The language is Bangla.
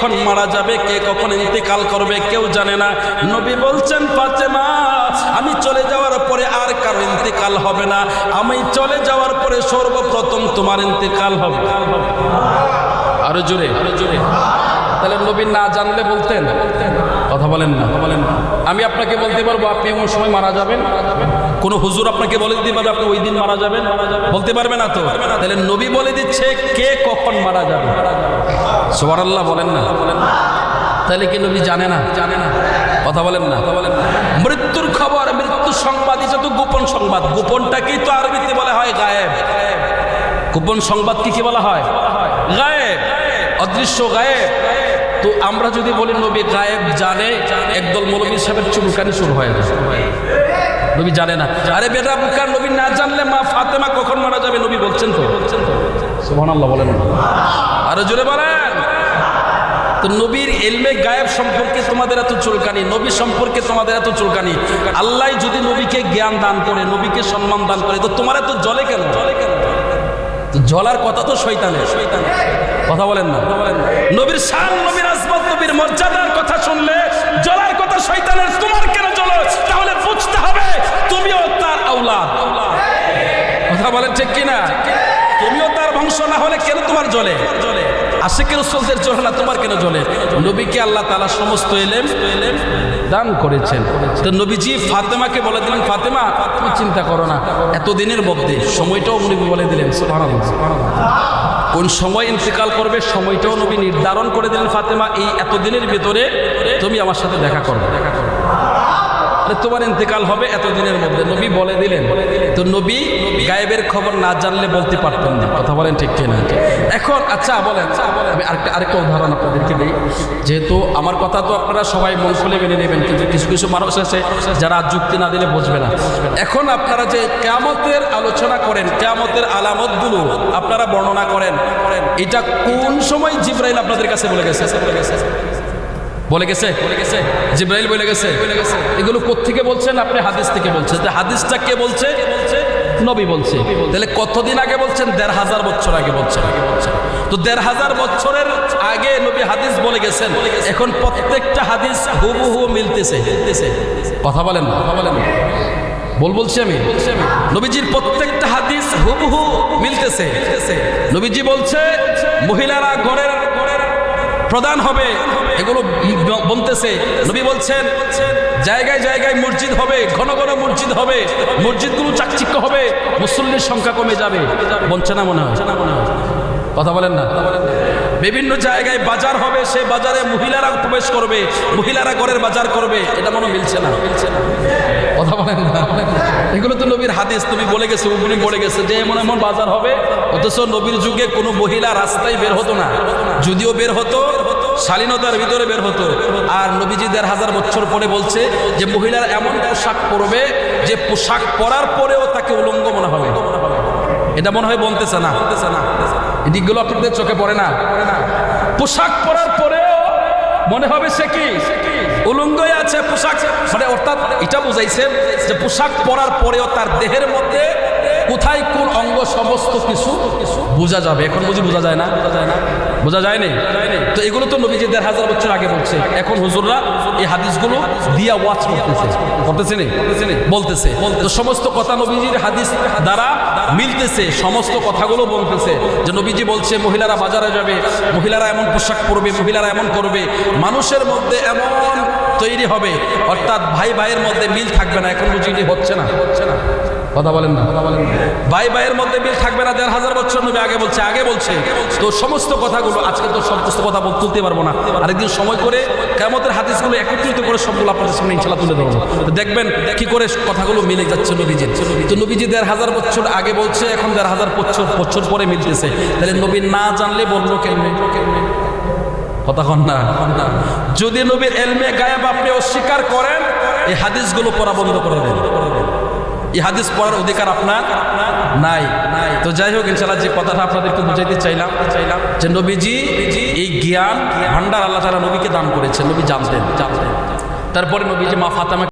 কখন মারা যাবে, কে কখন ইন্তেকাল করবে, কেউ জানে না। নবী বলছেন, ফাতেমা, আমি চলে যাওয়ার পরে আর কারও ইন্তেকাল হবে না। আমি চলে যাওয়ার পরে সর্বপ্রথম তোমার ইন্তেকাল হবে। আরও জোরে আরও জোরে। তাহলে নবী না জানলে বলতেন। কথা বলেন না। বলেন আমি আপনাকে বলতে পারব, আপনি এমন সময় মারা যাবেন। কোন হুজুর আপনাকে বলে দিতে পারবে, আপনি ওই দিন মারা যাবেন। বলতে পারবে না তো? তাহলে নবী বলে দিচ্ছে, কে কখন মারা যাবে? সোয়ারাল্লাহ বলেন না। বলেন না তাহলে কি নবী জানে না? জানে না কথা বলেন না। কথা বলেন না মৃত্যুর খবর মৃত্যু সংবাদ এটা তো গোপন সংবাদ, গোপনটাকেই তো আরবিতে বলা হয় গায়েব। গোপন সংবাদ কি কি বলা হয়? গায়েব। অদৃশ্য গায়েব। তো আমরা যদি বলি, নবী গায়েব জানে, একদল মৌলবী সাহেবের চুলকানি শুরু হয়ে যায়। নবী জানে না। আরে বেটা, বুকার নবী না জানলে মা ফাতেমা কখন মারা যাবে? নবী বলছেন তো। তো সুবহানাল্লাহ বলেন। আরও জোরে বলেন। তো নবীর এলমে গায়েব সম্পর্কে তোমাদের এত চুলকানি, নবী সম্পর্কে তোমাদের এত চুলকানি। আল্লাহ যদি নবীকে জ্ঞান দান করে, নবীকে সম্মান দান করে, তো তোমার এত জলে কেন? জলে কেন জলার কথা তো শৈতানের শৈতানের কথা বলেন না। নবীর শান নবীর নবীর মর্যাদার কথা শুনলে জলার কথা শৈতানের তোমার কেন জল তাহলে বুঝতে হবে, তুমিও তার আওলা কথা বলেন ঠিক কিনা? তুমিও তার বংশ না হলে কেন তোমার জলে জলে আশেকের রসুলদের জলে না তোমার কেন জলে নবীকে আল্লাহ তালা সমস্ত এলেম দান করেছেন। তো নবীজি ফাতেমাকে বলে দিলেন, ফাতেমা, তুমি চিন্তা করো না, এতদিনের মধ্যে সময়টাও নবী বলে দিলেন। কোন সময় ইন্তেকাল করবে, সময়টাও নবী নির্ধারণ করে দিলেন, ফাতেমা, এই এতদিনের ভিতরে তুমি আমার সাথে দেখা করবে দেখা করবে আরে তোমার ইন্তেকাল হবে এতদিনের মধ্যে। নবী বলে দিলেন। তো নবী গায়েবের খবর না জানলে বলতে পারতেন না। কথা বলেন ঠিক কিনা? এখন আচ্ছা বলেন। আমি আরেকটা আরেকটা উদাহরণ আপনাদেরকে দিই। যেহেতু আমার কথা তো আপনারা সবাই মন খুলে মেনে নেবেন, কিন্তু কিছু কিছু মানুষ আছে যারা যুক্তি না দিলে বুঝবে না। এখন আপনারা যে কেয়ামতের আলোচনা করেন, কেয়ামতের আলামতগুলো আপনারা বর্ণনা করেন, এটা কোন সময় জিব্রাইল আপনাদের কাছে বলে গেছে বলে গেছে? বলে গেছে? বলে গেছে জিব্রাইল বলে গেছে। এগুলো কোত্থেকে বলছেন? আপনি হাদিস থেকে বলছেন। হাদিসটা কে বলছে? নবী বলছে। তাহলে কতদিন আগে বলছেন? দেড় হাজার বছর আগে বলছেন। আগে বলছেন তো দেড় হাজার বছরের আগে নবী হাদিস বলে গেছেন। এখন প্রত্যেকটা হাদিস হুবহু মিলতেছে। কথা বলেন কথা বলেন বল বলছি আমি। নবীজির প্রত্যেকটা হাদিস হুবহু মিলতেছে। নবীজি বলছে, মহিলারা ঘরের প্রদান হবে, এগুলো বলতেছে। নবী বলছেন, জায়গায় জায়গায় মসজিদ হবে, ঘন ঘন মসজিদ হবে, মসজিদগুলো চাকচিক্য হবে, মুসল্লির সংখ্যা কমে যাবে। বলছে না মনে হয়? কথা বলেন না। বিভিন্ন জায়গায় বাজার হবে, সে বাজারে মহিলারা প্রবেশ করবে, মহিলারা ঘরের বাজার করবে, এটা মনে মিলছে না। মিলছে না কথা বলেন না। এগুলো তো নবীর হাদিস তুমি বলে গেছে উনি বলে গেছে, যে এমন এমন বাজার হবে, অথচ নবীর যুগে কোনো মহিলা রাস্তায় বের হতো না। যদিও বের হতো শালীনতার ভিতরে বের হতো। আর নবীজি দেড় হাজার বছর পরে বলছে যে, মহিলার এমন পোশাক পরবে যে পোশাক পরার পরেও তাকে উলঙ্গ মনে হবে। এটা মনে হয় বলতেছে না। বলতেছে না এদিকগুলো আপনাদের চোখে পড়ে না? পোশাক পরার পরেও মনে হবে সে কি? উলঙ্গই আছে পোশাক। মানে অর্থাৎ এটা বুঝাইছে যে, পোশাক পরার পরেও তার দেহের মধ্যে কোথায় কোন অঙ্গ সমস্ত কিছু বোঝা যাবে? এখন বুঝি বোঝা যায় না? বোঝা যায় না বোঝা যায় নাই তো এগুলো তো নবীজি দেড় হাজার বছর আগে বলছে। এখন হুজুররা এই হাদিসগুলো দিয়া ওয়াচ করতেছে। করতেছে বলতেছে। তো সমস্ত কথা নবীজির হাদিস দ্বারা মিলতেছে, সমস্ত কথাগুলো বলতেছে। যে নবীজি বলছে, মহিলারা বাজারে যাবে, মহিলারা এমন পোশাক পরবে, মহিলারা এমন করবে। মানুষের মধ্যে এমন তৈরি হবে। অর্থাৎ ভাই ভাইয়ের মধ্যে মিল থাকবে না, এখন বুঝি এটি হচ্ছে না। হচ্ছে না কথা বলেন না। কথা বলেন ভাই ভাইয়ের মধ্যে মিল থাকবে না, দেড় হাজার বছর নবী আগে বলছে আগে বলছে। তো সমস্ত কথাগুলো, আজকে তো সমস্ত কথা তুলতে পারব না। আরেকদিন সময় করে কেমতের হাদিসগুলো একত্রিত করে সবগুলো আপনাদের সামনে ইনশাল্লাহ তুলে ধরবো। দেখবেন কি করে কথাগুলো মিলে যাচ্ছে নবীজির। তো নবীজি দেড় হাজার বছর আগে বলছে, এখন দেড় হাজার বছর বছর পরে মিলতেছে। তাহলে নবী না জানলে বলল কেমনে? না। যদি নবীর এলমে গায়েব আপনি অস্বীকার করেন, এই হাদিসগুলো পড়া বন্ধ করে দেন। এই হাদিস পড়ার অধিকার আপনার নাই। নাই তো যাই হোক ইনশাল্লাহ যে কথাটা আপনাদেরকে বুঝাইতে চাইলাম চাইলাম যে নবীজি এই জ্ঞান ভান্ডার আল্লাহ তারা নবীকে দান করেছে নবী জানতেন। জানতেন তারপরে নবীজি মা ফাতামা